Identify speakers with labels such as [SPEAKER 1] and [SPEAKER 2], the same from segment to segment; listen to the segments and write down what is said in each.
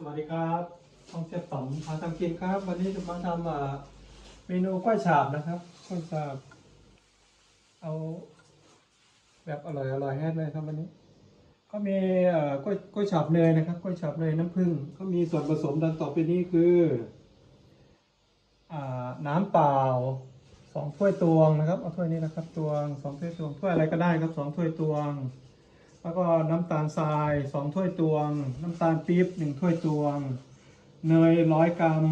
[SPEAKER 1] สวัสดีครับท่องเที่ยวต่อมพาทำกินครับ วันนี้จะมาทำเมนูกล้วยฉาบนะครับกล้วยฉาบ เอาแบบอร่อยอร่อยๆให้เลยครับวันนี้ ก็มีกล้วยกล้วยฉาบเนยนะครับกล้วยฉาบเนยน้ำผึ้งก็มีส่วนผสมดังต่อไปนี้คืออน้ำเปล่าสองถ้วยตวงนะครับเอาถ้วยนี้นะครับตวงสองถ้วยตวงถ้วยอะไรก็ได้ครับสองถ้วยตวง แล้วก็น้ำตาลทรายสองถ้วยตวง น้ำตาลปี๊บหนึ่งถ้วยตวง เนยร้อยกรัม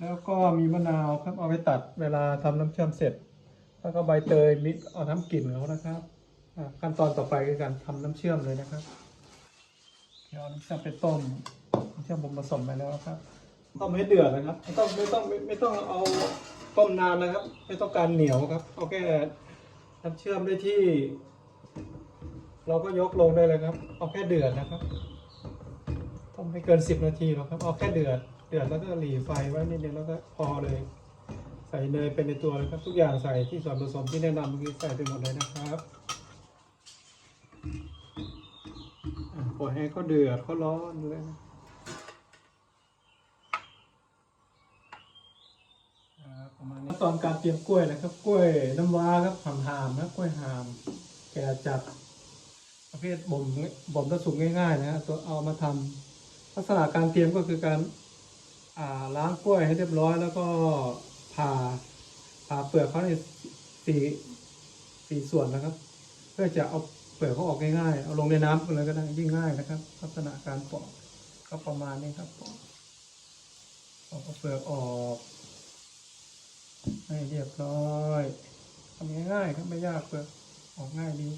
[SPEAKER 1] แล้วก็มีมะนาวครับเอาไปตัดเวลาทำน้ำเชื่อมเสร็จ แล้วก็ใบเตยมิกเอาทำกลิ่นเขานะครับขั้นตอนต่อไปคือการทำน้ำเชื่อมเลยนะครับเดี๋ยวเอาน้ำเชื่อมไปต้มน้ำเชื่อมผมผสมไปแล้วครับต้มให้เดือดนะครับ ไม่ต้องไม่ต้องไมไม่ต้องเอาต้มนานนะครับ ไม่ต้องการเหนียวครับเอาแค่น้ำเชื่อมได้ที่ เราก็ยกลงได้เลยครับ เอาแค่เดือดนะครับ ต้มไม่เกินสิบนาทีหรอกครับ เอาแค่เดือด เดือดแล้วก็หลีไฟไว้นิดนึงแล้วก็พอเลย ใส่เนยเป็นในตัวเลยครับ ทุกอย่างใส่ที่ส่วนผสมที่แนะนำเมื่อกี้ใส่ไปหมดเลยนะครับปล่อยให้เขาเดือดเขาร้อนเลยนะอ่าประมาณนี้ขั้นตอนการเตรียมกล้วยนะครับ กล้วยน้ำว้าครับหามหามๆนะกล้วยหาม แก่จัด ประเภทบ่มบ่มถ้าสุกง่ายๆนะฮะตัวเอามาทำลักษณะการเตรียมก็คือการล้างกล้วยให้เรียบร้อย แล้วก็ผ่าผ่าเปลือกเขาในสี่สี่ส่วนนะครับ เพื่อจะเอาเปลือกเขาออกง่ายๆเอาลงในน้ำเลยก็ได้ยิ่งง่ายนะครับ ลักษณะการปอกก็ประมาณนี้ครับปอกปอกเอาเปลือกออกให้เรียบร้อยทำง่ายๆครับไม่ยากเปลือกออกง่ายดี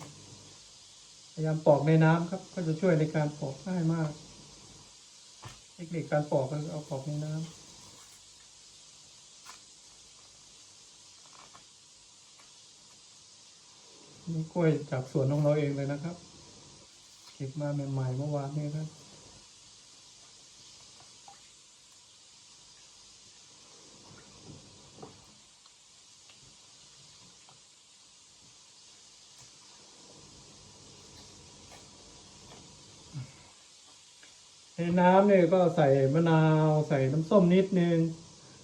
[SPEAKER 1] พยายามปอกในน้ำครับ ก็จะช่วยในการปอกง่ายมาก เทคนิคการปอกก็คือเอาปอกในน้ำนี่กล้วยจากสวนของเราเองเลยนะครับ เก็บมาใหม่ๆเมื่อวานนี้ครับ น้ำเนี่ยก็ใส่มะนาวใส่น้ำส้มนิดนึง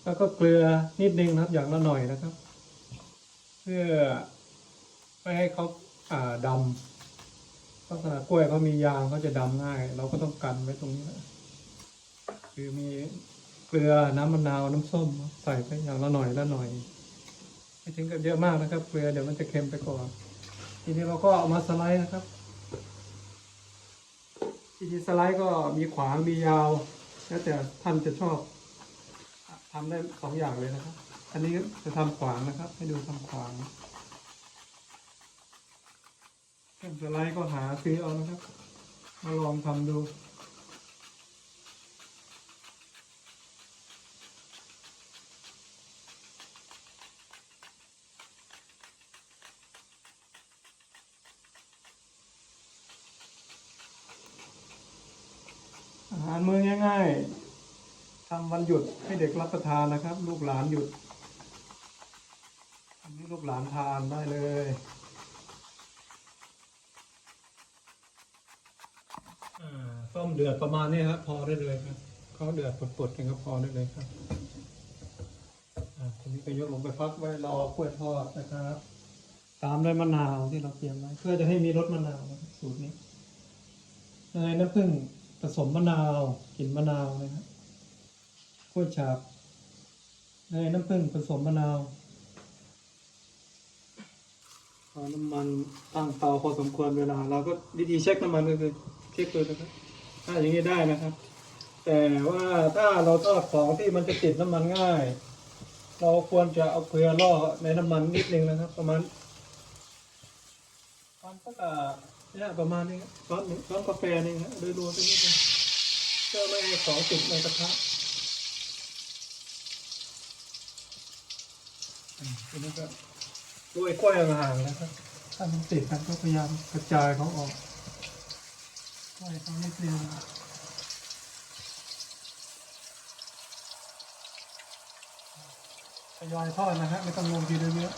[SPEAKER 1] แล้วก็เกลือนิดนึงนะครับ อย่างละหน่อยนะครับ เพื่อไม่ให้เขาอ่าดำลักษณะกล้วยเขามียางเขาจะดำง่าย เราก็ต้องกันไว้ตรงนี้นะคือมีเกลือน้ำมะนาวน้ำส้ม ใส่ไปอย่างละหน่อยละหน่อยไม่ถึงกับเยอะมากนะครับ เกลือเดี๋ยวมันจะเค็มไปก่อนทีนี้เราก็เอามาสไลด์นะครับ วิธีสไลด์ก็มีขวางมียาวแล้วแต่ท่านจะชอบทำได้สองอย่างเลยนะครับ อันนี้จะทำขวางนะครับ ให้ดูทำขวางเครื่องสไลด์ก็หาซื้อเอานะครับ มาลองทำดู อาหารมื้อง่ายๆ ทำ วันหยุดให้เด็กรับประทานนะครับ ลูกหลานหยุดทำให้ลูกหลานทานได้เลยอ่าต้มเดือดประมาณนี้ครับพอได้เลยครับเขาเดือดปดๆกันก็พอได้เลยครับอ่าทีนี้ก็ยกลงไปพักไว้รอกล้วยทอดนะครับ ตามด้วยมะนาวที่เราเตรียมไว้เพื่อจะให้มีรสมะนาวสูตรนี้เนยน้ำผึ้งผสมมะนาวกลิ่นมะนาวนะครับ ล้วยฉาบเนน้ำผึ้งผสมมะนาวเอาน้ำมันตั้งเตาพอสมควรเวลา เราก็วิธีเช็คน้ำมันก็คือเช็คเลยนะครับ ถ้าอย่างนี้ได้นะครับ แต่ว่าถ้าเราทอดของที่มันจะติดน้ำมันง่าย เราควรจะเอาเกลือล่อในน้ำมันนิดนึงนะครับ ประมาณประมาณสักอ่าเนี่ยประมาณนี้ครับช้อนหนึ่งช้อนกาแฟนี่ครับโดยรวมไปนิดนึงเพื่อไม่ให้ของติดในกระทะอืม ทีนี้ก็ด้วยกล้วยห่างๆนะครับถ้ามันติดกันก็พยายามกระจายเขาออกกล้วยเขานิดนึงทยอยทอดนะฮะไม่ต้องลงทีเดียวเยอะ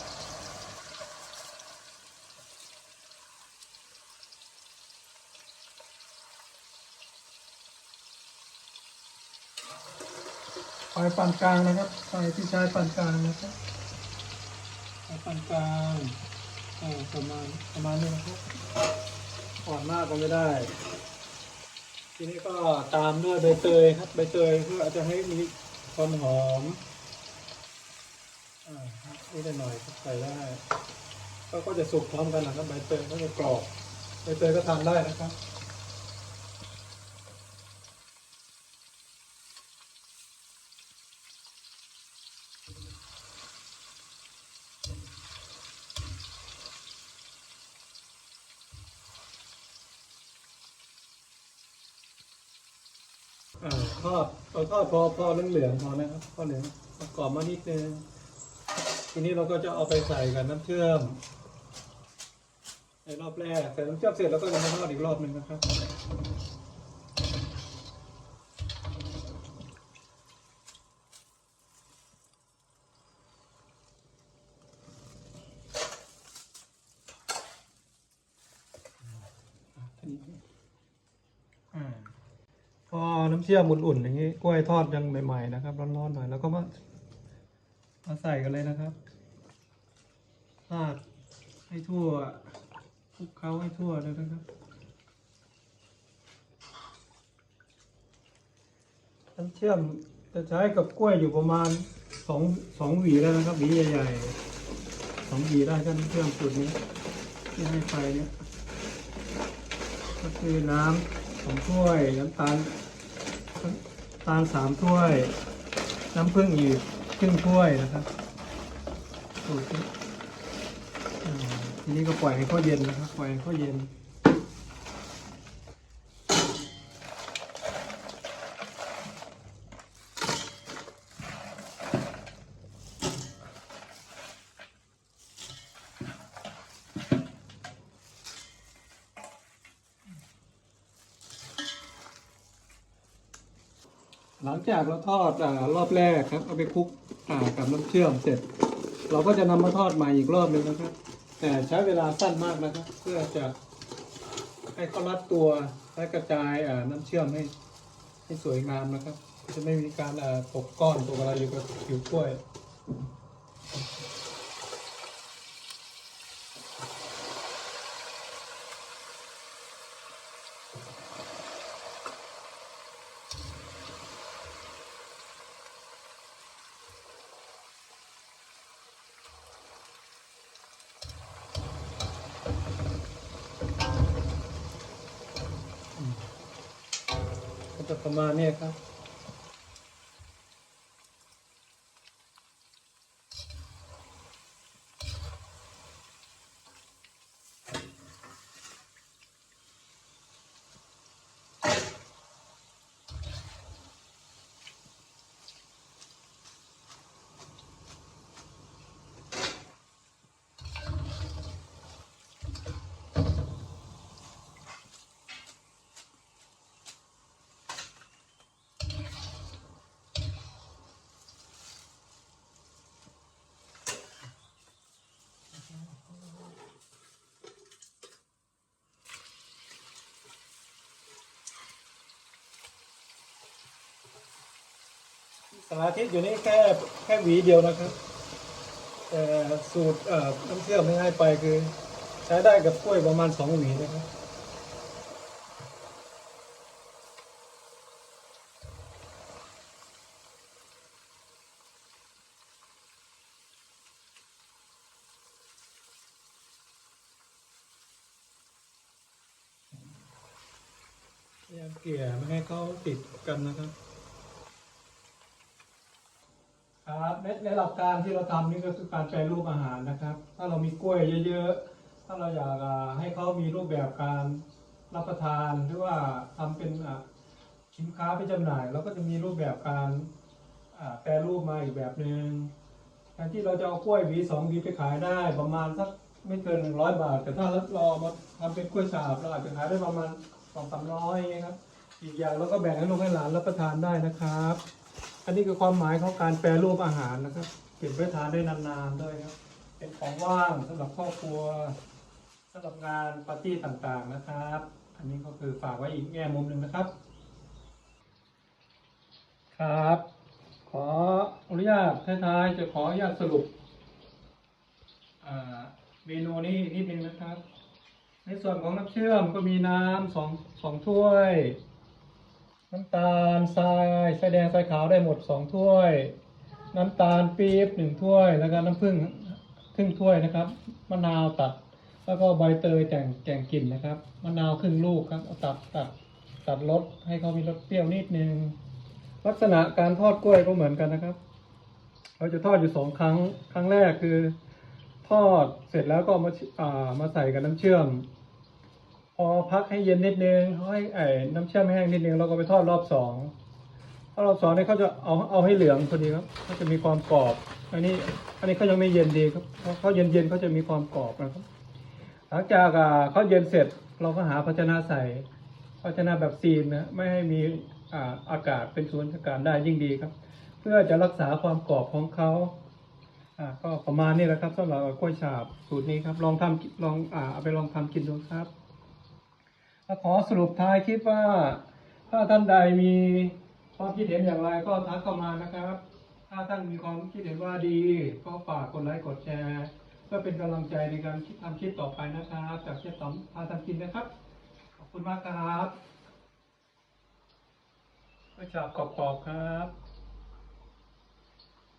[SPEAKER 1] ปานกลางนะครับไฟที่ใช้ปานกลางนะครับ ปานกลางอ่าประมาณประมาณนี้นะครับอ่อนมากก็ไม่ได้ ทีนี้ก็ตามด้วยใบเตยครับ ใบเตยเพื่อจะให้มีความหอมอ่านิดหน่อยใส่ได้ก็ก็จะสุกพร้อมกันนะครับใบเตยก็จะกรอบใบเตยก็ทานได้นะครับ อ่าทอด เอาทอดพอพอเหลืองๆพอนะครับพอเหลืองประกอบมานิดนึงทีนี้เราก็จะเอาไปใส่กับน้ำเชื่อม ในรอบแรกใส่น้ำเชื่อมเสร็จแล้วก็จะมาทอดอีกรอบหนึ่งนะครับอ่า พอ น้ำเชื่อมอุ่นๆอย่างนี้กล้วยทอดยังใหม่ ๆ นะครับ ร้อนๆหน่อยแล้วก็มามาใส่กันเลยนะครับราดให้ทั่วคลุกเคล้าให้ทั่วเลยนะครับน้ำเชื่อมจะใช้กับกล้วยอยู่ประมาณสองสองหวีแล้วนะครับหวีใหญ่ๆสองหวีได้ก็น้ำเชื่อมสูตรนี้ที่ให้ไปเนี่ยก็คือน้ำสองถ้วยน้ำตาล ตาลสามถ้วย น้ำผึ้งอีกครึ่งถ้วยนะครับทีนี้ก็ปล่อยให้ข้อเย็นนะครับ ปล่อยให้ข้อเย็น หลังจากเราทอดอรอบแรกครับเอาไปคลุกอ่ากับน้ำเชื่อมเสร็จ เราก็จะนำมาทอดใหม่อีกรอบหนึ่งนะครับ แต่ใช้เวลาสั้นมากนะครับ เพื่อจะให้เขารัดตัวและกระจายน้ำเชื่อมให้ให้สวยงามนะครับ จะไม่มีการอ่าตกก้อนตกอะไรอยู่กับผิวกล้วย ก็จะป สาธิตอยู่นี่แค่แค่หวีเดียวนะครับแต่สูตรน้ำเชื่อมไม่ให้ไปคือ ใช้ได้กับกล้วยประมาณสองหวีนะครับพยายามเกลี่ยไม่ให้เขาติดกันนะครับ ครับในในหลักการที่เราทำนี่ก็คือการแปรรูปอาหารนะครับ ถ้าเรามีกล้วยเยอะๆ ถ้าเราอยากให้เขามีรูปแบบการรับประทานหรือว่าทำเป็นสินค้าไปจำหน่ายเราก็จะมีรูปแบบการแปรรูปมาอีกแบบหนึ่งแทนที่เราจะเอากล้วยหวีสองหวีไปขายได้ประมาณสักไม่เกินหนึ่งร้อยบาท แต่ถ้าเราเอามาทำเป็นกล้วยฉาบเราอาจจะขายได้ประมาณสองสามร้อยครับ อีกอย่างเราก็แบ่งให้ลูกให้หลานรับประทานได้นะครับ อันนี้คือความหมายของการแปรรูปอาหารนะครับ เก็บไว้ทานได้นานๆด้วยครับ เป็นของว่างสำหรับครอบครัวสำหรับงานปาร์ตี้ต่างๆนะครับ อันนี้ก็คือฝากไว้อีกแง่มุมหนึ่งนะครับ ครับ ขออนุญาตท้ายๆจะขออนุญาตสรุปเมนูนี้นิดนึงนะครับ ในส่วนของน้ำเชื่อมก็มีน้ำสองสองถ้วย น้ำตาลทรายทรายแดงทรายขาวได้หมดสองถ้วย น้ำตาลปี๊บหนึ่งถ้วย แล้วก็น้ำผึ้งครึ่งถ้วยนะครับ มะนาวตัด แล้วก็ใบเตยแต่งแต่งกลิ่นนะครับ มะนาวครึ่งลูกครับเอาตัดตัดตัดรสให้เขามีรสเปรี้ยวนิดนึง ลักษณะการทอดกล้วยก็เหมือนกันนะครับ เราจะทอดอยู่สองครั้ง ครั้งแรกคือ ทอดเสร็จแล้วก็เอามาอ่ามาใส่กับน้ำเชื่อม อพักให้เย็นนิดนึงให้ไอ้น้ำเชื่อมแห้งนิดนึงเราก็ไปทอดรอบสองถ้ารอบสองนี่เขาจะเอาเอาให้เหลืองพอดีครับเขาจะมีความกรอบ อันนี้ อันนี้เขายังไม่เย็นดีครับเพราะเขาเย็นเย็นเขาจะมีความกรอบนะครับ หลังจากเขาเย็นเสร็จเราก็หาภาชนะใส่ภาชนะแบบซีนนะไม่ให้มีอ่าอากาศเป็นส่วนอากาศได้ยิ่งดีครับ เพื่อจะรักษาความกรอบของเขาอ่าก็ประมาณนี้แหละครับสำหรับกล้วยฉาบสูตรนี้ครับ ลองทำลองอ่าเอาไปลองทำกินดูครับ ขอสรุปท้ายคลิปว่า ถ้าท่านใดมีความคิดเห็นอย่างไรก็ทักเข้ามานะครับ ถ้าท่านมีความคิดเห็นว่าดี ก็ฝากกดไลค์กดแชร์เพื่อเป็นกำลังใจในการทำคลิปต่อไปนะครับ จากเชฟต๋อมพาทำกินนะครับ ขอบคุณมากครับกระชาบกรอบๆครับ